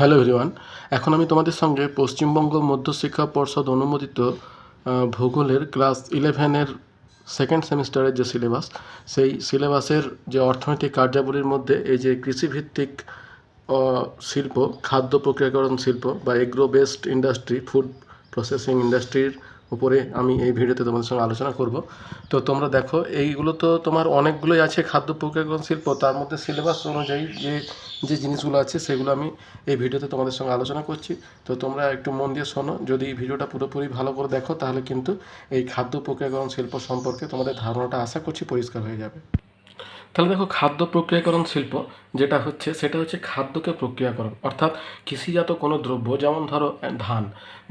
Hello everyone, এখন আমি তোমাদের সঙ্গে পশ্চিমবঙ্গ মধ্যশিক্ষা পর্ষদ অনুমোদিত ভূগোলের ক্লাস ইলেভেনের সেকেন্ড সেমিস্টারের যে সিলেবাস সেই সিলেবাসের যে অর্থনৈতিক কার্যাবলীর মধ্যে এই যে কৃষিভিত্তিক শিল্প, খাদ্য প্রক্রিয়াকরণ শিল্প বা agro based industry food processing ইন্ডাস্ট্রির উপরে আমি এই ভিডিওতে তোমাদের সঙ্গে আলোচনা করব। তো তোমরা দেখো, এইগুলো তো তোমার অনেকগুলোই আছে খাদ্য প্রক্রিয়াকরণ শিল্প, তার মধ্যে সিলেবাস অনুযায়ী যে যে জিনিসগুলো আছে সেগুলো আমি এই ভিডিওতে তোমাদের সঙ্গে আলোচনা করছি। তো তোমরা একটু মন দিয়ে শোনো, যদি এই ভিডিওটা পুরোপুরি ভালো করে দেখো, তাহলে কিন্তু এই খাদ্য প্রক্রিয়াকরণ শিল্প সম্পর্কে তোমাদের ধারণাটা আশা করছি পরিষ্কার হয়ে যাবে। তাহলে দেখো খাদ্য প্রক্রিয়াকরণ শিল্প যেটা হচ্ছে, সেটা হচ্ছে খাদ্যকে প্রক্রিয়াকরণ। অর্থাৎ কৃষিজাত কোনো দ্রব্য, যেমন ধরো ধান।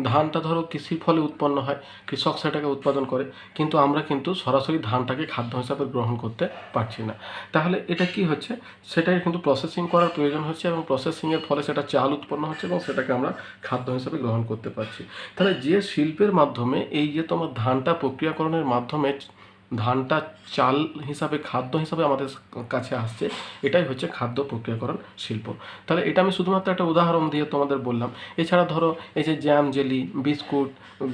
ধানটা ধরো কৃষির ফলে উৎপন্ন হয়, কৃষক সেটাকে উৎপাদন করে, কিন্তু আমরা কিন্তু সরাসরি ধানটাকে খাদ্য হিসাবে গ্রহণ করতে পারছি না। তাহলে এটা কি হচ্ছে? সেটাকে কিন্তু প্রসেসিং করার প্রয়োজন হচ্ছে এবং প্রসেসিংয়ের ফলে সেটা চাল উৎপন্ন হচ্ছে এবং সেটাকে আমরা খাদ্য হিসাবে গ্রহণ করতে পারছি। তাহলে যে শিল্পের মাধ্যমে এই যে তোমার ধানটা প্রক্রিয়াকরণের মাধ্যমে ধানটা চাল হিসাবে, খাদ্য হিসাবে আমাদের কাছে আসছে। এটাই হচ্ছে খাদ্য প্রক্রিয়াকরণ শিল্প। তাহলে এটা আমি শুধুমাত্র একটা উদাহরণ দিয়ে তোমাদের বললাম। এছাড়া ধরো, এই যে জ্যাম, জেলি, বিস্কুট,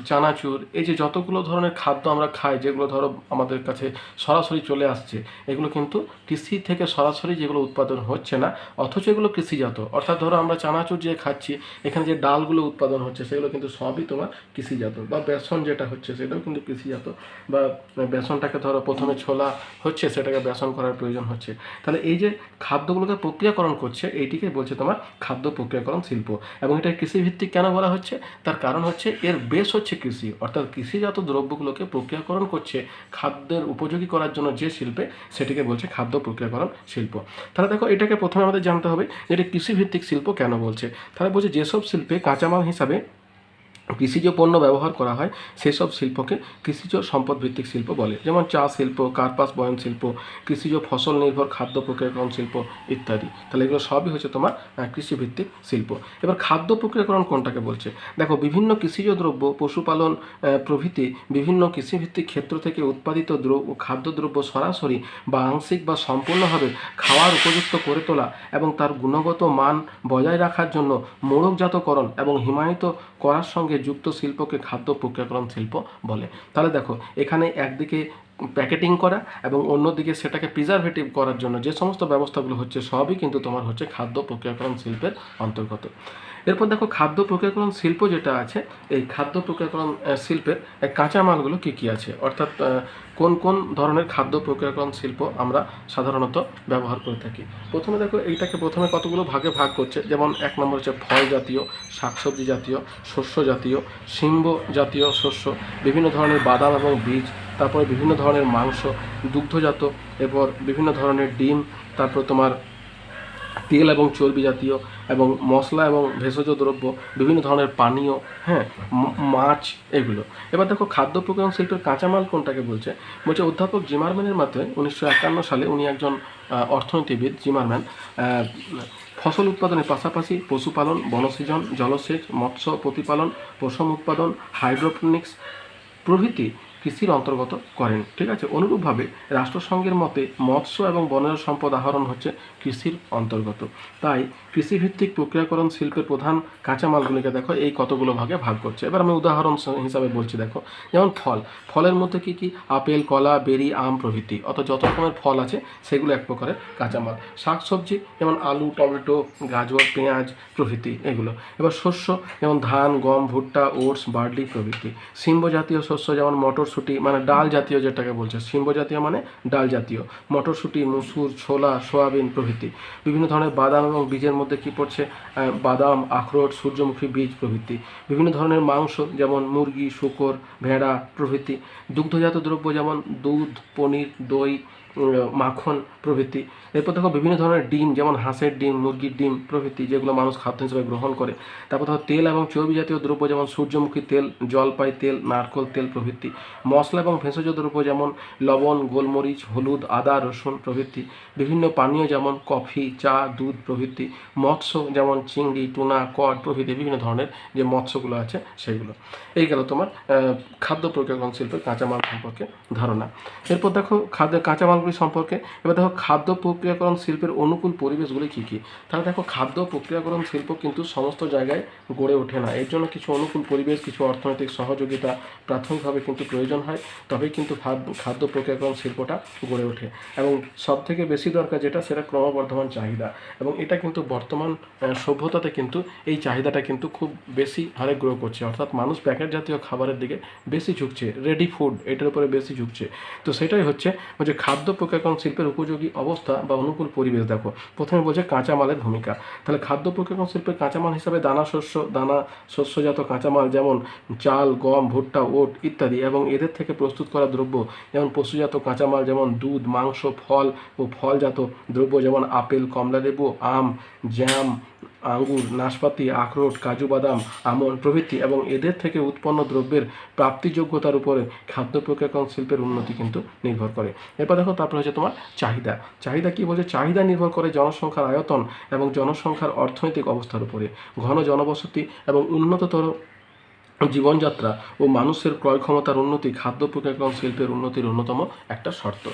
চানাচুর, এই যে যতগুলো ধরনের খাদ্য আমরা খাই, যেগুলো ধরো আমাদের কাছে সরাসরি চলে আসছে, এগুলো কিন্তু কৃষি থেকে সরাসরি যেগুলো উৎপাদন হচ্ছে না, অথচ এগুলো কৃষিজাত। অর্থাৎ ধরো আমরা চানাচুর যে খাচ্ছি, এখানে যে ডালগুলো উৎপাদন হচ্ছে, সেগুলো কিন্তু সবই তোমার কৃষিজাত। বা বেসন যেটা হচ্ছে, সেটাও কিন্তু কৃষিজাত। বা বেসনটাকে ধরো প্রথমে ছোলা হচ্ছে, সেটাকে বেসন করার প্রয়োজন হচ্ছে। তাহলে এই যে খাদ্যগুলোকে প্রক্রিয়াকরণ করছে, এইটিকে বলছে তোমার খাদ্য প্রক্রিয়াকরণ শিল্প। এবং এটা কৃষিভিত্তিক কেন বলা হচ্ছে? তার কারণ হচ্ছে, এর বেশ হচ্ছে কৃষি। অর্থাৎ কৃষিজাত দ্রব্যগুলোকে প্রক্রিয়াকরণ করছে খাদ্যের উপযোগী করার জন্য যে শিল্পে, সেটিকে বলছে খাদ্য প্রক্রিয়াকরণ শিল্প। তাহলে দেখো, এটাকে প্রথমে আমাদের জানতে হবে যে এটা কৃষিভিত্তিক শিল্প কেন বলছে। তাহলে বলছে, যেসব শিল্পে কাঁচামাল হিসাবে কৃষিজ পণ্য ব্যবহার করা হয়, সেসব শিল্পকে কৃষিজ সম্পদ ভিত্তিক শিল্প বলে। যেমন চা শিল্প, কার্পাস বয়ন শিল্প, কৃষিজ ফসল নির্ভর খাদ্য প্রক্রিয়াকরণ শিল্প ইত্যাদি। তাহলে এগুলো সবই হচ্ছে তোমার কৃষিভিত্তিক শিল্প। এবার খাদ্য প্রক্রিয়াকরণ কোনটাকে বলছে? দেখো, বিভিন্ন কৃষিজ দ্রব্য, পশুপালন প্রভৃতি বিভিন্ন কৃষিভিত্তিক ক্ষেত্র থেকে উৎপাদিত দ্রব্য খাদ্যদ্রব্য সরাসরি বা আংশিক বা সম্পূর্ণভাবে খাওয়ার উপযুক্ত করে তোলা এবং তার গুণগত মান বজায় রাখার জন্য মোড়কজাতকরণ এবং হিমায়িত করার সঙ্গে যুক্ত শিল্পকে খাদ্য প্রক্রিয়াকরণ শিল্প বলে। তাহলে দেখো, এখানে একদিকে প্যাকেটিং করা এবং অন্যদিকে সেটাকে প্রিজারভেটিভ করার জন্য যে সমস্ত ব্যবস্থাগুলো হচ্ছে সবই কিন্তু তোমার হচ্ছে খাদ্য প্রক্রিয়াকরণ শিল্পের অন্তর্গত। এরপর দেখো, খাদ্য প্রক্রিয়াকরণ শিল্প যেটা আছে, এই খাদ্য প্রক্রিয়াকরণ শিল্পের কাঁচামালগুলো কী কী আছে? অর্থাৎ কোন কোন ধরনের খাদ্য প্রক্রিয়াকরণ শিল্প আমরা সাধারণত ব্যবহার করে থাকি? প্রথমে দেখো, এইটাকে প্রথমে কতগুলো ভাগে ভাগ করছে? যেমন এক নম্বর হচ্ছে ফল জাতীয়, শাকসবজি জাতীয়, শস্য জাতীয় শিম্ব জাতীয় শস্য, বিভিন্ন ধরনের বাদাম এবং বীজ, তারপরে বিভিন্ন ধরনের মাংস, দুগ্ধজাত, এরপর বিভিন্ন ধরনের ডিম, তারপর তোমার তেল এবং চর্বি জাতীয় এবং মশলা এবং ভেষজ দ্রব্য, বিভিন্ন ধরনের পানীয় হ্যাঁ মাছ এগুলো। এবার দেখো খাদ্য প্রক্রিয়াকরণ শিল্পের কাঁচামাল কোনটাকে বলছে? বলছে অধ্যাপক জিমারম্যানের মাধ্যমে উনিশশো একান্ন সালে উনি একজন অর্থনীতিবিদ জিমারম্যান ফসল উৎপাদনের পাশাপাশি পশুপালন, বনসৃজন, জলসেচ, মৎস্য প্রতিপালন, পশম উৎপাদন, হাইড্রোপনিক্স প্রভৃতি কৃষির অন্তর্গত করেন। ঠিক আছে? অনুরূপভাবে রাষ্ট্রসংঘের মতে মৎস্য এবং বনের সম্পদ আহরণ হচ্ছে কৃষির অন্তর্গত। তাই কৃষিভিত্তিক প্রক্রিয়াকরণ শিল্পের প্রধান কাঁচামালগুলিকে দেখো, এই কতগুলো ভাগে ভাগ করছে। এবার আমি উদাহরণ হিসাবে বলছি, দেখো। যেমন ফল। ফলের মধ্যে কি কি? আপেল, কলা, বেরি, আম প্রভৃতি। অত যত রকমের ফল আছে, সেগুলো এক প্রকারের কাঁচামাল। শাকসবজি, যেমন আলু, টমেটো, গাজর, পেঁয়াজ প্রভৃতি এগুলো। এবার শস্য, যেমন ধান, গম, ভুট্টা, ওটস, বার্লি প্রভৃতি। সিম্ব জাতীয় শস্য, যেমন মটরশুঁটি মানে ডাল জাতীয় যেটাকে বলছে শিম্ব জাতীয় মানে ডাল জাতীয়। মটরশুঁটি, মুসুর, ছোলা, সোয়াবিন প্রভৃতি। বিভিন্ন ধরনের বাদাম এবং বীজের মধ্যে কি পড়ছে? বাদাম, আখরোট, সূর্যমুখী বীজ প্রভৃতি। বিভিন্ন ধরনের মাংস, যেমন মুরগি, শুকর, ভেড়া প্রভৃতি। দুগ্ধজাত দ্রব্য যেমন দুধ, পনির, দই মাখন প্রভৃতি। এরপর দেখো বিভিন্ন ধরনের ডিম, যেমন হাঁসের ডিম, মুরগির ডিম প্রভৃতি, যেগুলো মানুষ খাদ্য হিসেবে গ্রহণ করে। তারপর ধরো তেল এবং চর্বি জাতীয় দ্রব্য, যেমন সূর্যমুখী তেল, জলপাই তেল, নারকোল তেল প্রভৃতি। মশলা এবং ভেষজ দ্রব্য, যেমন লবণ, গোলমরিচ, হলুদ, আদা, রসুন প্রভৃতি। বিভিন্ন পানীয়, যেমন কফি, চা, দুধ প্রভৃতি। মৎস্য, যেমন চিংড়ি, টুনা, কড প্রভৃতি, বিভিন্ন ধরনের যে মৎস্যগুলো আছে সেগুলো। এই গেল তোমার খাদ্য প্রক্রিয়াকরণ শিল্পের কাঁচামাল সম্পর্কে ধারণা। এরপর দেখো খাদ্য কাঁচামালগুলো সামগ্রী সম্পর্কে, এবার দেখো খাদ্য প্রক্রিয়াকরণ শিল্পের অনুকূল পরিবেশগুলি কী কী? তাহলে দেখো খাদ্য প্রক্রিয়াকরণ শিল্প কিন্তু সমস্ত জায়গায় গড়ে ওঠে না। এর জন্য কিছু অনুকূল পরিবেশ, কিছু অর্থনৈতিক সহযোগিতা প্রাথমিকভাবে কিন্তু প্রয়োজন হয়, তবেই কিন্তু খাদ্য প্রক্রিয়াকরণ শিল্পটা গড়ে ওঠে। এবং সব থেকে বেশি দরকার যেটা, সেটা ক্রমবর্ধমান চাহিদা। এবং এটা কিন্তু বর্তমান সভ্যতাতে কিন্তু এই চাহিদাটা কিন্তু খুব বেশি হারে গ্রো করছে। অর্থাৎ মানুষ প্যাকেট জাতীয় খাবারের দিকে বেশি ঝুঁকছে রেডি ফুড এটার উপরে বেশি ঝুঁকছে। তো সেটাই হচ্ছে, যে খাদ্য প্রক্রিয়াকরণ শিল্পের উপযোগী অবস্থা বা অনুকূল পরিবেশ, দেখো। প্রথমে বলছে কাঁচামালের ভূমিকা। তাহলে খাদ্য প্রক্রিয়াকরণ শিল্পের কাঁচামাল হিসাবে দানা শস্য, দানা শস্যজাত কাঁচামাল যেমন চাল, গম, ভুট্টা, ওট ইত্যাদি এবং এদের থেকে প্রস্তুত করা দ্রব্য যেমন পশুজাত কাঁচামাল যেমন দুধ, মাংস, ফল ও ফলজাত দ্রব্য যেমন আপেল, কমলালেবু, আম, জ্যাম আঙ্গুর নাশপাতি, আখরোট, কাজু বাদাম আমন্ড প্রভৃতি এবং এদের থেকে উৎপন্ন দ্রব্যের প্রাপ্তিযোগ্যতার উপরে খাদ্য প্রক্রিয়াকরণ শিল্পের উন্নতি কিন্তু নির্ভর করে। এরপর দেখো, তারপরে হচ্ছে তোমার চাহিদা। চাহিদা কি বলছে? চাহিদা নির্ভর করে জনসংখ্যার আয়তন এবং জনসংখ্যার অর্থনৈতিক অবস্থার উপরে। ঘন জনবসতি এবং উন্নততর জীবনযাত্রা ও মানুষের ক্রয় ক্ষমতার উন্নতি খাদ্য প্রক্রিয়াকরণ শিল্পের উন্নতির অন্যতম একটা শর্ত।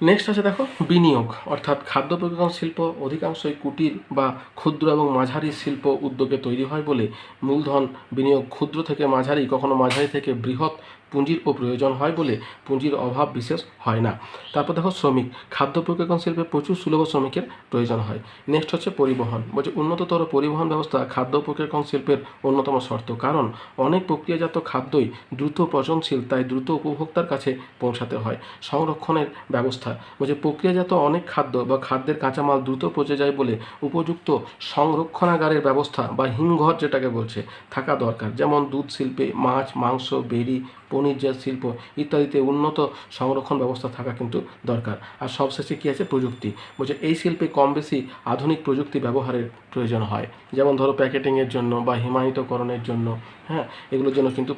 নেক্সট আছে দেখো, বিনিয়োগ, অর্থাৎ খাদ্য প্রক্রিয়াকরণ শিল্প অধিকাংশই কুটির বা ক্ষুদ্র এবং মাঝারি শিল্প উদ্যোগে তৈরি হয় বলে মূলধন বিনিয়োগ ক্ষুদ্র থেকে মাঝারি, কখনো মাঝারি থেকে বৃহৎ পুঁজির ও প্রয়োজন হয় বলে পুঁজির অভাব বিশেষ হয় না। তারপর দেখো শ্রমিক। খাদ্য প্রক্রিয়াকরণ শিল্পে প্রচুর সুলভ শ্রমিকের প্রয়োজন হয়। নেক্সট হচ্ছে পরিবহন। বলছে উন্নততর পরিবহন ব্যবস্থা খাদ্য প্রক্রিয়াকরণ শিল্পের অন্যতম শর্ত। কারণ অনেক প্রক্রিয়াজাত খাদ্যই দ্রুত পচনশীল তাই দ্রুত উপভোক্তার কাছে পৌঁছাতে হয়। সংরক্ষণের ব্যবস্থা। বলছে প্রক্রিয়াজাত অনেক খাদ্য বা খাদ্যের কাঁচামাল দ্রুত পচে যায় বলে উপযুক্ত সংরক্ষণাগারের ব্যবস্থা বা হিমঘর যেটাকে বলছে থাকা দরকার। যেমন দুধ শিল্পে মাছ, মাংস, বেরি পনির জাত শিল্প ইত্যাদিতে উন্নত সংরক্ষণ ব্যবস্থা থাকা কিন্তু দরকার। আর সবশেষে কী আছে? প্রযুক্তি। বলছে, এই শিল্পে কম বেশি আধুনিক প্রযুক্তি ব্যবহারের প্রয়োজন হয়। যেমন ধরো প্যাকেটিংয়ের জন্য বা হিমায়িতকরণের জন্য হ্যাঁ? এগুলোর জন্য কিন্তু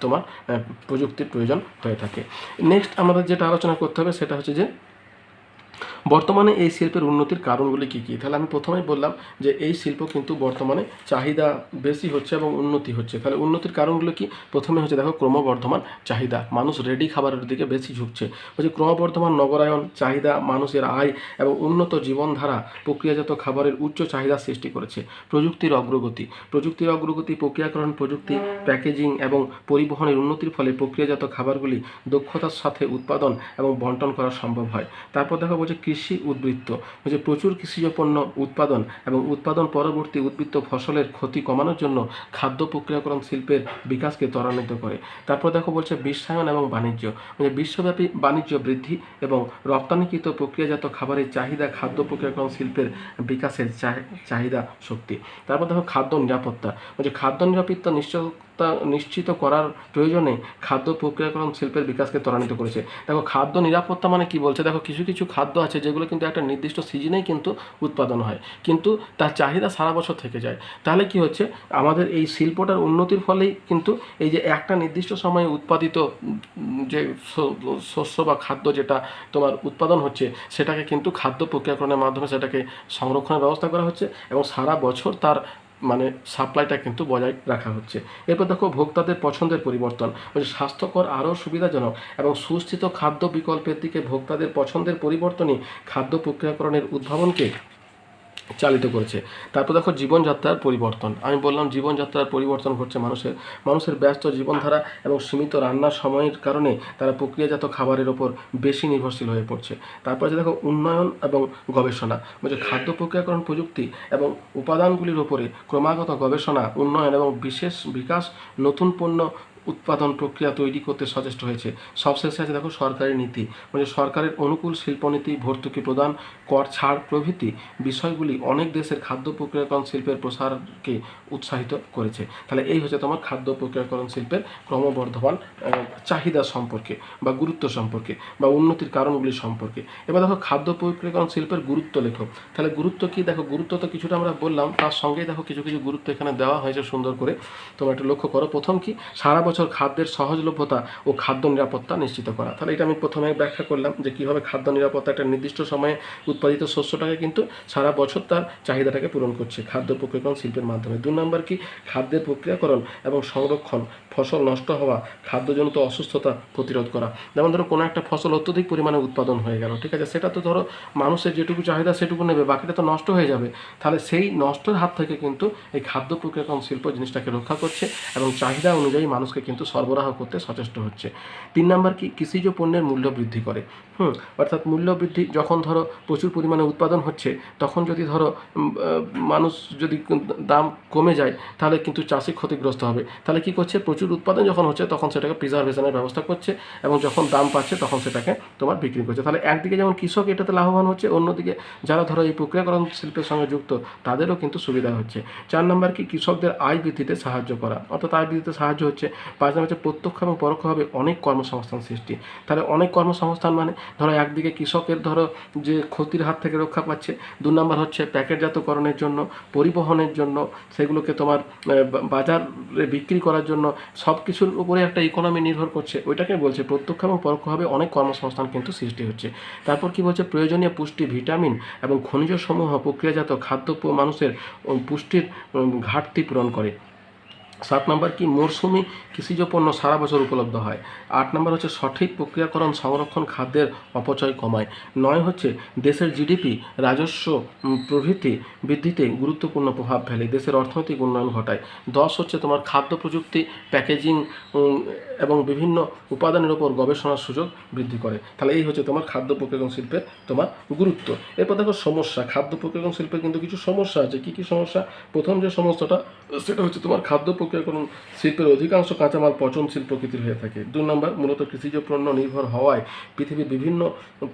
তোমার প্রযুক্তির প্রয়োজন হয়ে থাকে। নেক্সট আমাদের যেটা আলোচনা করতে হবে সেটা হচ্ছে যে বর্তমানে এই শিল্পের উন্নতির কারণগুলি কী কী? তাহলে আমি প্রথমেই বললাম যে এই শিল্প কিন্তু বর্তমানে চাহিদা বেশি হচ্ছে এবং উন্নতি হচ্ছে। তাহলে উন্নতির কারণগুলো কি? প্রথমে হচ্ছে দেখো ক্রমবর্ধমান চাহিদা। মানুষ রেডি খাবারের দিকে বেশি ঝুঁকছে। বলছে ক্রমবর্ধমান নগরায়ন, চাহিদা, মানুষের আয় এবং উন্নত জীবনধারা প্রক্রিয়াজাত খাবারের উচ্চ চাহিদা সৃষ্টি করেছে। প্রযুক্তির অগ্রগতি। প্রযুক্তির অগ্রগতি, প্রক্রিয়াকরণ প্রযুক্তি, প্যাকেজিং এবং পরিবহনের উন্নতির ফলে প্রক্রিয়াজাত খাবারগুলি দক্ষতার সাথে উৎপাদন এবং বন্টন করা সম্ভব হয়। তারপর দেখো বলছে কৃষি উদ্বৃত্ত, হচ্ছে প্রচুর কৃষিজ পণ্য উৎপাদন এবং উৎপাদন পরবর্তী উদ্বৃত্ত ফসলের ক্ষতি কমানোর জন্য খাদ্য প্রক্রিয়াকরণ শিল্পের বিকাশকে ত্বরান্বিত করে। তারপর দেখো বলছে বিশ্বায়ন এবং বাণিজ্য। মানে বিশ্বব্যাপী বাণিজ্য বৃদ্ধি এবং রপ্তানিকৃত প্রক্রিয়াজাত খাবারের চাহিদা খাদ্য প্রক্রিয়াকরণ শিল্পের বিকাশের চাহিদা শক্তি। তারপর দেখো খাদ্য নিরাপত্তা। বলছে খাদ্য নিরাপত্তা নিশ্চয়তা নিশ্চিত করার প্রয়োজনে খাদ্য প্রক্রিয়াকরণ শিল্পের বিকাশকে ত্বরান্বিত করেছে। দেখো, খাদ্য নিরাপত্তা মানে কি বলছে? দেখো, কিছু কিছু খাদ্য আছে যেগুলো কিন্তু একটা নির্দিষ্ট সিজনেই কিন্তু উৎপাদন হয়, কিন্তু তার চাহিদা সারা বছর থেকে যায়। তাহলে কি হচ্ছে? আমাদের এই শিল্পটার উন্নতির ফলেই কিন্তু এই যে একটা নির্দিষ্ট সময়ে উৎপাদিত যে শস্য বা খাদ্য যেটা তোমার উৎপাদন হচ্ছে, সেটাকে কিন্তু খাদ্য প্রক্রিয়াকরণের মাধ্যমে সেটাকে সংরক্ষণের ব্যবস্থা করা হচ্ছে এবং সারা বছর তার মানে সাপ্লাইটা কিন্তু বজায় রাখা হচ্ছে। এরপর দেখো ভোক্তাদের পছন্দের পরিবর্তন। মানে স্বাস্থ্যকর আরও সুবিধাজনক এবং সুস্থিত খাদ্য বিকল্পের দিকে ভোক্তাদের পছন্দের পরিবর্তনই খাদ্য প্রক্রিয়াকরণের উদ্ভাবনকে চালিত করেছে। তারপর দেখো জীবনযাত্রার পরিবর্তন। আমি বললাম জীবনযাত্রার পরিবর্তন ঘটছে মানুষের মানুষের ব্যস্ত জীবনধারা এবং সীমিত রান্নার সময়ের কারণে তারা প্রক্রিয়াজাত খাবারের ওপর বেশি নির্ভরশীল হয়ে পড়ছে। তারপর আছে দেখো উন্নয়ন এবং গবেষণা। বলছে খাদ্য প্রক্রিয়াকরণ প্রযুক্তি এবং উপাদানগুলির ওপরে ক্রমাগত গবেষণা, উন্নয়ন এবং বিশেষ বিকাশ, নতুন পণ্য উৎপাদন প্রক্রিয়া তৈরি করতে সচেষ্ট হয়েছে। সবশেষে আছে দেখো সরকারি নীতি। মানে সরকারের অনুকূল শিল্পনীতি, ভর্তুকি প্রদান, কর ছাড় প্রভৃতি বিষয়গুলি অনেক দেশের খাদ্য প্রক্রিয়াকরণ শিল্পের প্রসারকে উৎসাহিত করেছে। তাহলে এই হচ্ছে তোমার খাদ্য প্রক্রিয়াকরণ শিল্পের ক্রমবর্ধমান চাহিদা সম্পর্কে বা গুরুত্ব সম্পর্কে বা উন্নতির কারণগুলি সম্পর্কে। এবার দেখো খাদ্য প্রক্রিয়াকরণ শিল্পের গুরুত্ব লেখো। তাহলে গুরুত্ব কি? দেখো গুরুত্ব তো কিছুটা আমরা বললাম, তার সঙ্গেই দেখো কিছু কিছু গুরুত্ব এখানে দেওয়া হয়েছে সুন্দর করে। তোমরা একটু লক্ষ্য করো প্রথম কি? সারা বছর বছর খাদ্যের সহজলভ্যতা ও খাদ্য নিরাপত্তা নিশ্চিত করা। তাহলে এটা আমি প্রথমে ব্যাখ্যা করলাম যে কীভাবে খাদ্য নিরাপত্তা একটা নির্দিষ্ট সময়ে উৎপাদিত শস্যটাকে কিন্তু সারা বছর তার চাহিদাটাকে পূরণ করছে। খাদ্য প্রক্রিয়াকরণ শিল্পের মাধ্যমে। দু নম্বর কি? খাদ্যের প্রক্রিয়াকরণ এবং সংরক্ষণ, ফসল নষ্ট হওয়া, খাদ্যজনিত অসুস্থতা প্রতিরোধ করা। যেমন ধরো, কোনো একটা ফসল অত্যধিক পরিমাণে উৎপাদন হয়ে গেল, ঠিক আছে? সেটা তো ধরো, মানুষের যেটুকু চাহিদা সেটুকু নেবে, বাকিটা তো নষ্ট হয়ে যাবে। তাহলে সেই নষ্টের হাত থেকে কিন্তু এই খাদ্য প্রক্রিয়াকরণ শিল্প জিনিসটাকে রক্ষা করছে এবং চাহিদা অনুযায়ী মানুষকে কিন্তু সরবরাহ করতে সচেষ্ট হচ্ছে। তিন নম্বর কি? কৃষিজ পণ্যের মূল্য বৃদ্ধি করে। হুম, অর্থাৎ মূল্য বৃদ্ধি যখন ধরো প্রচুর পরিমাণে উৎপাদন হচ্ছে, তখন যদি ধরো মানুষ যদি দাম কমে যায়, তাহলে কিন্তু চাষি ক্ষতিগ্রস্ত হবে। তাহলে কি করছে? প্রচুর উৎপাদন যখন হচ্ছে, তখন সেটাকে প্রিজার্ভেশনের ব্যবস্থা করছে এবং যখন দাম পাচ্ছে, তখন সেটাকে তোমার বিক্রি করছে। তাহলে একদিকে যেমন কৃষক এটাতে লাভবান হচ্ছে, অন্যদিকে যারা ধরো এই প্রক্রিয়াকরণ শিল্পের সঙ্গে যুক্ত, তাদেরও কিন্তু সুবিধা হচ্ছে। চার নম্বর কি? কৃষকদের আয় বৃদ্ধিতে সাহায্য করা। অর্থাৎ আয় বৃদ্ধিতে সাহায্য হচ্ছে। হচ্ছে প্রত্যক্ষ এবং পরোক্ষভাবে অনেক কর্মসংস্থান সৃষ্টি। তাহলে অনেক কর্মসংস্থান মানে ধরো একদিকে কৃষকের ধরো যে ক্ষতির হাত থেকে রক্ষা পাচ্ছে, দু নম্বর হচ্ছে প্যাকেটজাতকরণের জন্য, পরিবহনের জন্য, সেগুলোকে তোমার বাজারে বিক্রি করার জন্য সব কিছুর উপরে একটা ইকোনমি নির্ভর করছে। ওইটাকে বলছে প্রত্যক্ষ এবং পরোক্ষভাবে অনেক কর্মসংস্থান কিন্তু সৃষ্টি হচ্ছে। তারপর কি বলছে? প্রয়োজনীয় পুষ্টি, ভিটামিন এবং খনিজ সমূহ প্রক্রিয়াজাত খাদ্য মানুষের পুষ্টির ঘাটতি পূরণ করে। সাত নম্বর কি মরশুমি কৃষিজ পণ্য সারা বছর উপলব্ধ হয়? আট নম্বর হচ্ছে সঠিক প্রক্রিয়াকরণ, সংরক্ষণ খাদ্যের অপচয় কমায়। নয় হচ্ছে দেশের জিডিপি রাজস্ব প্রভৃতি বৃদ্ধিতে গুরুত্বপূর্ণ প্রভাব ফেলে, দেশের অর্থনৈতিক উন্নয়ন ঘটায়। দশ হচ্ছে তোমার খাদ্য প্রযুক্তি, প্যাকেজিং এবং বিভিন্ন উপাদানের উপর গবেষণার সুযোগ বৃদ্ধি করে। তাহলে এই হচ্ছে তোমার খাদ্য প্রক্রিয়াকরণ শিল্পের তোমার গুরুত্ব। এরপর দেখো সমস্যা, খাদ্য প্রক্রিয়াকরণ শিল্পের কিন্তু কিছু সমস্যা আছে। কী কী সমস্যা? প্রথম যে সমস্যাটা, সেটা হচ্ছে তোমার খাদ্য প্রক্রিয়াকরণ শিল্পের অধিকাংশ কাঁচামাল পচনশীল প্রকৃতির হয়ে থাকে। দুই নম্বর, মূলত কৃষিজ পণ্য নির্ভর হওয়ায় পৃথিবীর বিভিন্ন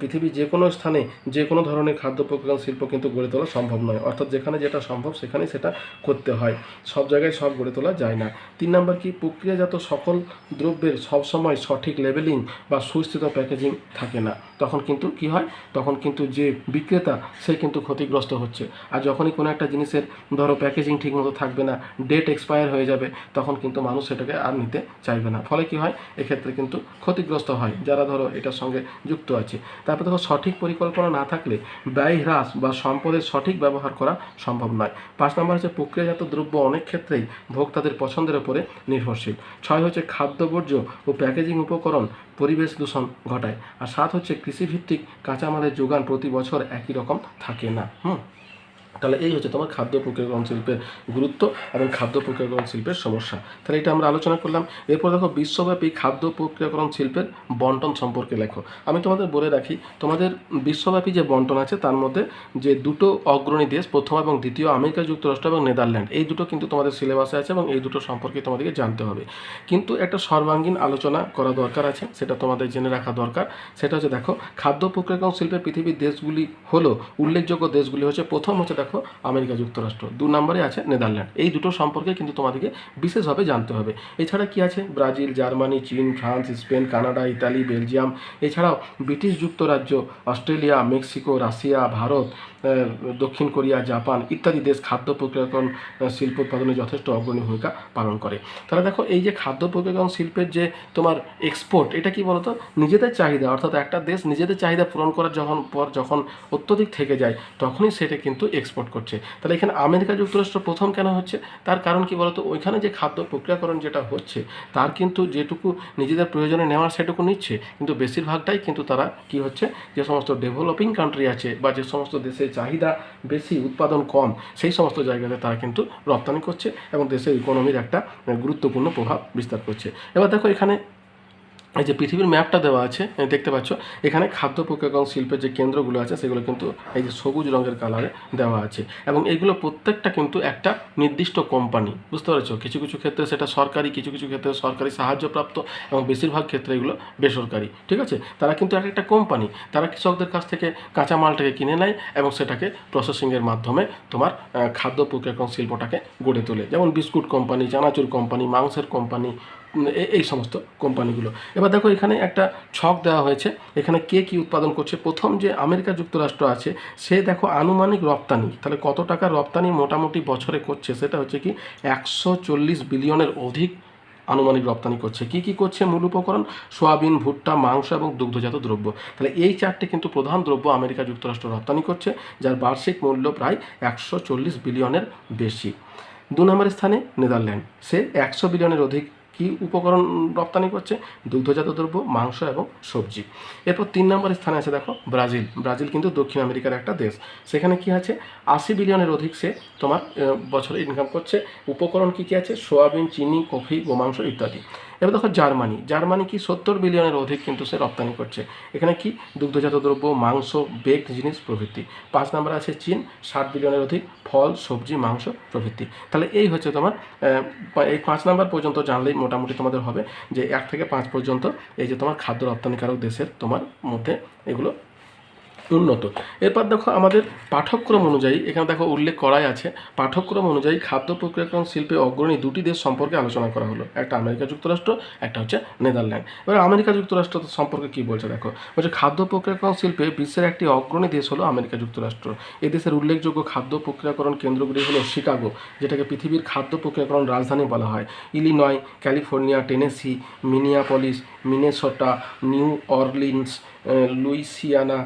পৃথিবীর যে কোনো স্থানে যে কোনো ধরনের খাদ্য প্রক্রিয়াকরণ শিল্প কিন্তু গড়ে তোলা সম্ভব নয়। অর্থাৎ যেখানে যেটা সম্ভব সেখানে সেটা করতে হয়। সব জায়গায় সব গড়ে তোলা যায় না। তিন নম্বর কি? প্রক্রিয়াজাত সকল দ্রব্যের সবসময় সঠিক লেবেলিং বা সুস্থিত প্যাকেজিং থাকে না। তখন কিন্তু কি হয়? তখন কিন্তু যে বিক্রেতা, সে কিন্তু ক্ষতিগ্রস্ত হচ্ছে। আর যখনই কোনো একটা জিনিসের, ধরো প্যাকেজিং ঠিকমতো থাকবে না ডেট এক্সপায়ার হয়ে যাবে, তখন কিন্তু মানুষ সেটাকে আর নিতে চাইবে না। ফলে কি হয়? এক্ষেত্রে কিন্তু ক্ষতিগ্রস্ত হয়, যারা ধরো এটার সঙ্গে যুক্ত আছে। তারপর দেখো, সঠিক পরিকল্পনা না থাকলে ব্যয় হ্রাস বা সম্পদের সঠিক ব্যবহার করা সম্ভব নয়। পাঁচ নম্বর হচ্ছে, প্রক্রিয়াজাত দ্রব্য অনেক ক্ষেত্রেই ভোক্তাদের পছন্দের উপরে নির্ভরশীল। ছয় হচ্ছে খাদ্য বর্জ্য ও প্যাকেজিং উপকরণ পরিবেশ দূষণ ঘটায়। আর সাত হচ্ছে কৃষিভিত্তিক কাঁচামালের যোগান প্রতি বছর একই রকম থাকে না হুম? তাহলে এই হচ্ছে তোমার খাদ্য প্রক্রিয়াকরণ শিল্পের গুরুত্ব এবং খাদ্য প্রক্রিয়াকরণ শিল্পের সমস্যা। তাহলে এটা আমরা আলোচনা করলাম। এরপর দেখো, বিশ্বব্যাপী খাদ্য প্রক্রিয়াকরণ শিল্পের বন্টন সম্পর্কে লেখো। আমি তোমাদের বলে রাখি, তোমাদের বিশ্বব্যাপী যে বন্টন আছে, তার মধ্যে যে দুটো অগ্রণী দেশ, প্রথম এবং দ্বিতীয়, আমেরিকা, যুক্তরাষ্ট্র এবং নেদারল্যান্ড, এই দুটো কিন্তু তোমাদের সিলেবাসে আছে এবং এই দুটো সম্পর্কে তোমাদেরকে জানতে হবে। কিন্তু একটা সর্বাঙ্গীন আলোচনা করা দরকার আছে, সেটা তোমাদের জেনে রাখা দরকার। সেটা হচ্ছে, দেখো, খাদ্য প্রক্রিয়াকরণ শিল্পের পৃথিবীর দেশগুলি হলো, উল্লেখযোগ্য দেশগুলি হচ্ছে, প্রথম হচ্ছে, দেখো আমেরিকা যুক্তরাষ্ট্র, দু নম্বরে আছে নেদারল্যান্ড। এই দুটো সম্পর্কে কিন্তু তোমাদেরকে বিশেষভাবে জানতে হবে। এছাড়া কি আছে? ব্রাজিল, জার্মানি, চীন, France, Spain, Canada, Italy, Belgium. এছাড়াও ব্রিটিশ যুক্তরাজ্য, অস্ট্রেলিয়া, মেক্সিকো, রাশিয়া, ভারত। দক্ষিণ কোরিয়া, জাপান ইত্যাদি দেশ খাদ্য প্রক্রিয়াকরণ শিল্প উৎপাদনে যথেষ্ট অগ্রণী ভূমিকা পালন করে। তাহলে দেখো, এই যে খাদ্য প্রক্রিয়াকরণ শিল্পের যে তোমার এক্সপোর্ট এটা কি বলতো? নিজেদের চাহিদা, অর্থাৎ একটা দেশ নিজেদের চাহিদা পূরণ করার যখন পর যখন অত্যধিক থেকে যায়, তখনই সেটা কিন্তু এক্সপোর্ট করছে। তাহলে এখানে আমেরিকা যুক্তরাষ্ট্র প্রথম কেন হচ্ছে? তার কারণ কি বলতো? ওইখানে যে খাদ্য প্রক্রিয়াকরণ যেটা হচ্ছে, তার কিন্তু যেটুকু নিজেদের প্রয়োজনে নেওয়ার সেটুকু নিচ্ছে, কিন্তু বেশিরভাগটাই কিন্তু তারা কি হচ্ছে? যে সমস্ত ডেভেলপিং কান্ট্রি আছে বা যে সমস্ত দেশের চাহিদা বেশি, উৎপাদন কম, সেই সমস্ত জায়গাতে তারা কিন্তু রপ্তানি করছে এবং দেশের ইকোনমির একটা গুরুত্বপূর্ণ প্রভাব বিস্তার করছে। এবার দেখো এখানে এই যে পৃথিবীর ম্যাপটা দেওয়া আছে দেখতে পাচ্ছ, এখানে খাদ্য প্রক্রিয়াকরণ শিল্পের যে কেন্দ্রগুলো আছে, সেগুলো কিন্তু এই যে সবুজ রঙের কালারে দেওয়া আছে। এবং এগুলো প্রত্যেকটা কিন্তু একটা নির্দিষ্ট কোম্পানি বুঝতে পেরেছ? কিছু কিছু ক্ষেত্রে সেটা সরকারি, কিছু কিছু ক্ষেত্রে সরকারি সাহায্যপ্রাপ্ত এবং বেশিরভাগ ক্ষেত্রে এগুলো বেসরকারি, ঠিক আছে? তারা কিন্তু এক একটা কোম্পানি তারা কৃষকদের কাছ থেকে কাঁচা মালটাকে কিনে নেয় এবং সেটাকে প্রসেসিংয়ের মাধ্যমে তোমার খাদ্য প্রক্রিয়াকরণ শিল্পটাকে গড়ে তোলে। যেমন বিস্কুট কোম্পানি চানাচুর কোম্পানি মাংসের কোম্পানি এই সমস্ত কোম্পানিগুলো। এবার দেখো এখানে একটা ছক দেওয়া হয়েছে। এখানে কে কি উৎপাদন করছে? প্রথম যে আমেরিকা যুক্তরাষ্ট্র আছে, সে দেখো আনুমানিক রপ্তানি, তাহলে কত টাকা রপ্তানি মোটামুটি বছরে করছে? সেটা হচ্ছে কি একশো চল্লিশ বিলিয়নের অধিক আনুমানিক রপ্তানি করছে। কি কি করছে মূল উপকরণ? সোয়াবিন, ভুট্টা, মাংস এবং দুগ্ধজাত দ্রব্য। তাহলে এই চারটে কিন্তু প্রধান দ্রব্য আমেরিকা যুক্তরাষ্ট্র রপ্তানি করছে, যার বার্ষিক মূল্য প্রায় একশো চল্লিশ বিলিয়নের বেশি। দু নম্বর স্থানে নেদারল্যান্ড। সে একশো বিলিয়নের অধিক কি উপকরণ রপ্তানি করছে? দুগ্ধজাত দ্রব্য, মাংস এবং সবজি। এরপর তিন নম্বর স্থানে আছে দেখো, ব্রাজিল। ব্রাজিল কিন্তু দক্ষিণ আমেরিকার একটা দেশ। সেখানে কি আছে? আশি বিলিয়নের অধিক সে তোমার বছরে ইনকাম করছে। উপকরণ কি কি আছে? সোয়াবিন, চিনি, কফি গোমাংস ইত্যাদি। এবার দেখো জার্মানি। জার্মানি কি সত্তর বিলিয়নের অধিক কিন্তু সে রপ্তানি করছে। এখানে কি? দুগ্ধজাত দ্রব্য, মাংস বেগ জিনিস প্রভৃতি। পাঁচ নাম্বার আছে চীন, ষাট বিলিয়নের অধিক ফল, সবজি, মাংস প্রভৃতি। তাহলে এই হচ্ছে তোমার এই পাঁচ নাম্বার পর্যন্ত জানলেই মোটামুটি তোমাদের হবে যে এক থেকে পাঁচ পর্যন্ত এই যে তোমার খাদ্য রপ্তানিকারক দেশের তোমার মধ্যে এগুলো উন্নত। এরপর দেখো আমাদের পাঠ্যক্রম অনুযায়ী, এখানে দেখো উল্লেখ করাই আছে পাঠ্যক্রম অনুযায়ী খাদ্য প্রক্রিয়াকরণ, শিল্পে অগ্রণী দুটি দেশ সম্পর্কে আলোচনা করা হলো। একটা আমেরিকা যুক্তরাষ্ট্র, একটা হচ্ছে নেদারল্যান্ড। এবার আমেরিকা যুক্তরাষ্ট্র সম্পর্কে কি বলছে দেখো? বলছে খাদ্য প্রক্রিয়াকরণ শিল্পে বিশ্বের একটি অগ্রণী দেশ হলো আমেরিকা যুক্তরাষ্ট্র। এ দেশের উল্লেখযোগ্য খাদ্য প্রক্রিয়াকরণ কেন্দ্রগুলি হলো শিকাগো, যেটাকে পৃথিবীর খাদ্য প্রক্রিয়াকরণ রাজধানী বলা হয়। Illinois, California, Tennessee, Minneapolis, Minnesota, New Orleans Louisiana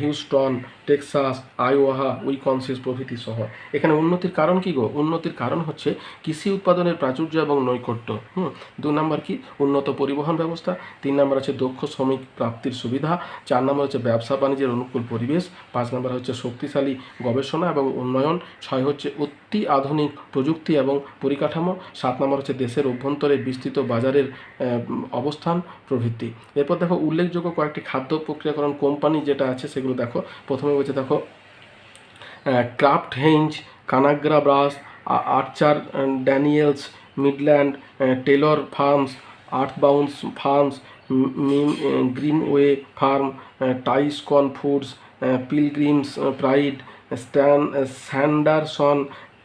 Houston, Texas, Iowa, Wisconsin প্রভৃতি শহর। এখানে উন্নতির কারণ কি গো? উন্নতির কারণ হচ্ছে কৃষি উৎপাদনের প্রাচুর্য এবং নৈকট্য। হুম, দু নম্বর কি? উন্নত পরিবহন ব্যবস্থা। তিন নম্বর হচ্ছে দক্ষ শ্রমিক প্রাপ্তির সুবিধা। চার নম্বর হচ্ছে ব্যবসা বাণিজ্যের অনুকূল পরিবেশ। পাঁচ নম্বর হচ্ছে শক্তিশালী গবেষণা এবং উন্নয়ন। ছয় হচ্ছে অতি আধুনিক প্রযুক্তি এবং পরিকাঠামো। সাত নম্বর হচ্ছে দেশের অভ্যন্তরে বিস্তৃত বাজারের অবস্থান প্রভৃতি। এরপর দেখো উল্লেখযোগ্য কয়েকটি খাদ্য প্রক্রিয়াকরণ কোম্পানি যেটা আছে, সেগুলো দেখো। প্রথমে বলছে, দেখো Kraft Heinz Conagra Brands Archer Daniels Midland Taylor Farms Earthbound Farms Mim Greenway Farm Tyson Foods Pilgrim's Pride Stan Sanderson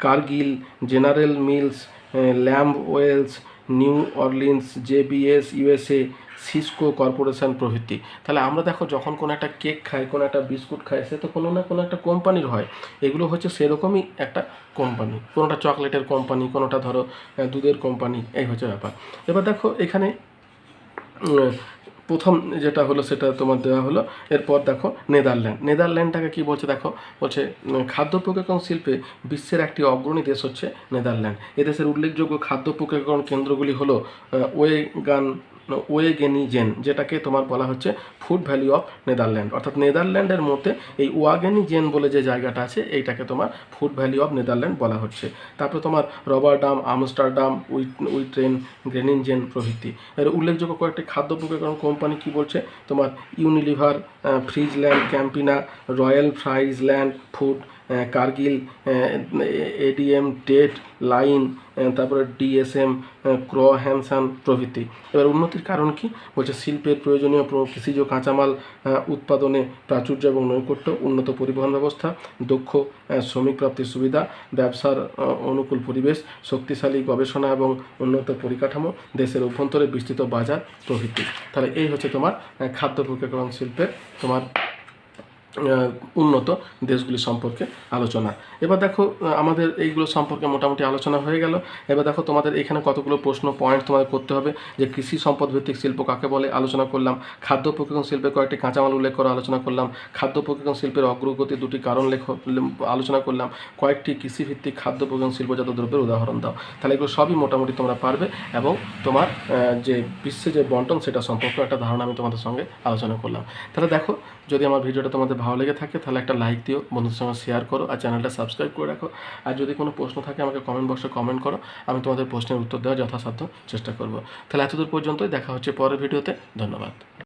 Cargill General Mills Lamb Wales New Orleans JBS USA Sysco Corporation প্রভৃতি। তাহলে আমরা দেখো যখন কোনো একটা cake খাই, কোনো একটা বিস্কুট খাই, সে তো কোনো না কোনো একটা কোম্পানির হয়। এগুলো হচ্ছে সেরকমই একটা কোম্পানি। কোনোটা চকলেটের কোম্পানি, কোনোটা ধরো দুধের কোম্পানি, এই হচ্ছে ব্যাপার। এবার দেখো এখানে প্রথম যেটা হলো সেটা তোমার দেওয়া হলো। এরপর দেখো নেদারল্যান্ড। নেদারল্যান্ডটাকে কি বলছে দেখো? বলছে খাদ্য প্রক্রিয়াকরণ শিল্পে বিশ্বের একটি অগ্রণী দেশ হচ্ছে নেদারল্যান্ড। এদেশের উল্লেখযোগ্য খাদ্য প্রক্রিয়াকরণ কেন্দ্রগুলি হলো ওয়েগান, ওয়েগেনিজেন, যেটাকে তোমার বলা হচ্ছে ফুড ভ্যালি অফ নেদারল্যান্ড। অর্থাৎ নেদারল্যান্ডের মধ্যে এই ওয়াগেনিজেন বলে যে জায়গাটা আছে, এইটাকে তোমার ফুড ভ্যালি অফ নেদারল্যান্ড বলা হচ্ছে। তারপরে তোমার রবারডাম আমস্টারডাম, উইট, উইট্রেন, গ্রেনিনজেন প্রভৃতি। এর উল্লেখযোগ্য কয়েকটি খাদ্য প্রক্রিয়াকরণ কোম্পানি কি বলছে? তোমার Unilever Friesland Campina Royal Friesland food Cargill ADM Tate, Lyle তারপরে ডিএসএম ক্র হ্যানসান প্রভৃতি। এবার উন্নতির কারণ কি? বলছে শিল্পের প্রয়োজনীয় কৃষিজ কাঁচামাল উৎপাদনে প্রাচুর্য এবং নৈকট্য, উন্নত পরিবহন ব্যবস্থা, দক্ষ শ্রমিক প্রাপ্তির সুবিধা, ব্যবসার অনুকূল পরিবেশ, শক্তিশালী গবেষণা এবং উন্নত পরিকাঠামো, দেশের অভ্যন্তরে বিস্তৃত বাজার প্রভৃতি। তাহলে এই হচ্ছে তোমার খাদ্য প্রক্রিয়াকরণ শিল্পের তোমার উন্নত দেশগুলি সম্পর্কে আলোচনা। এবার দেখো আমাদের এইগুলো সম্পর্কে মোটামুটি আলোচনা হয়ে গেল। এবার দেখো, তোমাদের এখানে কতগুলো প্রশ্ন পয়েন্ট তোমাদের করতে হবে যে কৃষি সম্পদ ভিত্তিক শিল্প কাকে বলে আলোচনা করলাম। খাদ্য প্রক্রিয়াকরণ শিল্পে কয়েকটি কাঁচামাল উল্লেখ করে আলোচনা করলাম। খাদ্য প্রক্রিয়াকরণ শিল্পের অগ্রগতি দুটি কারণ লেখ আলোচনা করলাম। কয়েকটি কৃষিভিত্তিক খাদ্য প্রক্রিয়াকরণ শিল্পজাত দ্রব্যের উদাহরণ দাও। তাহলে এগুলো সবই মোটামুটি তোমরা পারবে এবং তোমার যে বিশ্বে যে বন্টন সেটা সম্পর্কে একটা ধারণা আমি তোমাদের সঙ্গে আলোচনা করলাম। তাহলে দেখো, যদি আমার ভিডিওটা তোমাদের ভালো লেগে থাকে, তাহলে একটা লাইক দিও, বন্ধুদের সঙ্গে শেয়ার করো আর চ্যানেলটা সাবস্ক্রাইব করে রাখো। আর যদি কোনো প্রশ্ন থাকে, আমাকে কমেন্ট বক্সে কমেন্ট করো, আমি তোমাদের প্রশ্নের উত্তর দেওয়ার যথাসাধ্য চেষ্টা করব। তাহলে এতদূর পর্যন্তই, দেখা হচ্ছে পরের ভিডিওতে ধন্যবাদ।